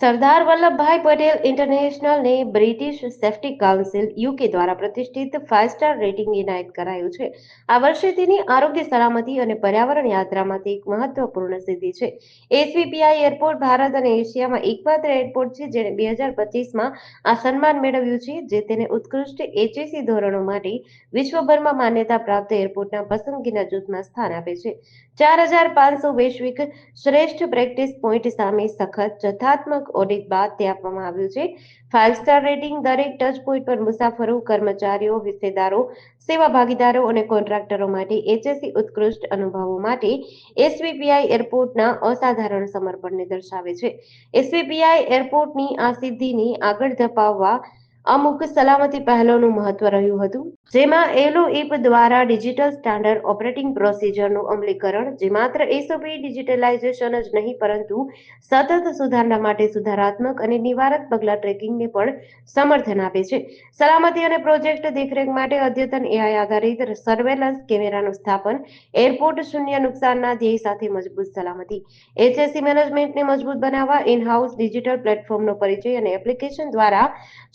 સરદાર વલ્લભભાઈ પટેલ ઇન્ટરનેશનલને British safety council UK દ્વારા પ્રતિષ્ઠિત ફાઇવ સ્ટાર રેટિંગ એનાયત કરાયું છે. આ વર્ષે તેની આરોગ્ય સલામતી અને પર્યાવરણ યાત્રામાંથી એક મહત્વપૂર્ણ સિદ્ધિ છે. એસવીપીઆઈ એરપોર્ટ ભારત અને એશિયામાં એકમાત્ર એરપોર્ટ છે જેણે બે હજાર પચીસમાં આ સન્માન મેળવ્યું છે, જે તેને ઉત્કૃષ્ટ એચએસી ધોરણો માટે વિશ્વભરમાં માન્યતા પ્રાપ્ત એરપોર્ટના પસંદગીના જૂથમાં સ્થાન આપે છે. ચાર હજાર પાંચસો વૈશ્વિક શ્રેષ્ઠ પ્રેક્ટિસ પોઈન્ટ સામે સખત જથ્થાત્મક ઓડિટ બાદ તે આપવામાં આવ્યું છે. ફાઇવ સ્ટાર રેટિંગ દરેક ટચ પોઈન્ટ પર મુસાફરો, કર્મચારીઓ, હિસ્સેદારો, સેવા ભાગીદારો અને કોન્ટ્રાક્ટરો માટે એચએસસી ઉત્કૃષ્ટ અનુભવો માટે એસવીપીઆઈ એરપોર્ટના અસાધારણ સમર્પણને દર્શાવે છે. એસવીપીઆઈ એરપોર્ટની આ સિદ્ધિની આગળ ધપાવવા અમુક સલામતી પહેલોનું મહત્વ રહ્યું હતું, જેમાં એલોઇપ દ્વારા ડિજિટલ સ્ટાન્ડર્ડ ઓપરેટિંગ પ્રોસિજરનું અમલીકરણ, જે માત્ર એસઓપી ડિજિટલાઇઝેશન જ નહીં, પરંતુ સતત સુધારણા માટે સુધારાત્મક અને નિવારક પગલાં ટ્રેકિંગને પણ સમર્થન આપે છે. સલામતી અને પ્રોજેક્ટ દેખરેખ માટે અદ્યતન એઆઈ આધારિત સર્વેલન્સ કેમેરાનું સ્થાપન, એરપોર્ટ શૂન્ય નુકસાનના ધ્યેય સાથે મજબૂત સલામતી, એચએસસી મેનેજમેન્ટને મજબૂત બનાવવા ઇન હાઉસ ડિજિટલ પ્લેટફોર્મનો પરિચય અને એપ્લિકેશન દ્વારા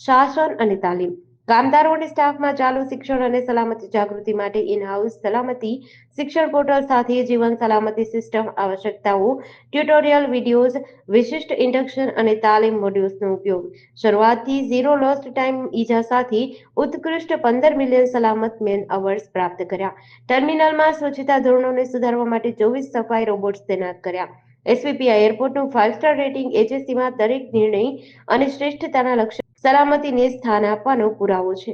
શાસન અને તાલીમ. કામદારો અને સ્ટાફમાં ચાલુ શિક્ષણ અને સલામતી જાગૃતિ માટે ઇનહાઉસ સલામતી શિક્ષણ પોર્ટલ સાથે જીવન સલામતી સિસ્ટમ આવશ્યકતાઓ ટ્યુટોરિયલ વિડીયોઝ વિશિષ્ટ ઇન્ડક્શન અને તાલીમ મોડ્યુલ્સનો ઉપયોગ. શરૂઆતથી ઝીરો લોસ્ટ ટાઈમ ઈજા સાથે ઉત્કૃષ્ટ પંદર મિલિયન સલામત મેન અવર્સ પ્રાપ્ત કર્યા. ટર્મિનલમાં સ્વચ્છતા ધોરણોને સુધારવા માટે ચોવીસ સફાઈ રોબોટ્સ તૈનાત કર્યા. એસવીપીઆઈ એરપોર્ટનું ફાઇવ સ્ટાર રેટિંગ એજન્સીમાં દરેક નિર્ણય અને શ્રેષ્ઠતાના લક્ષ્ય સલામતીને સ્થાન આપવાનો પુરાવો છે.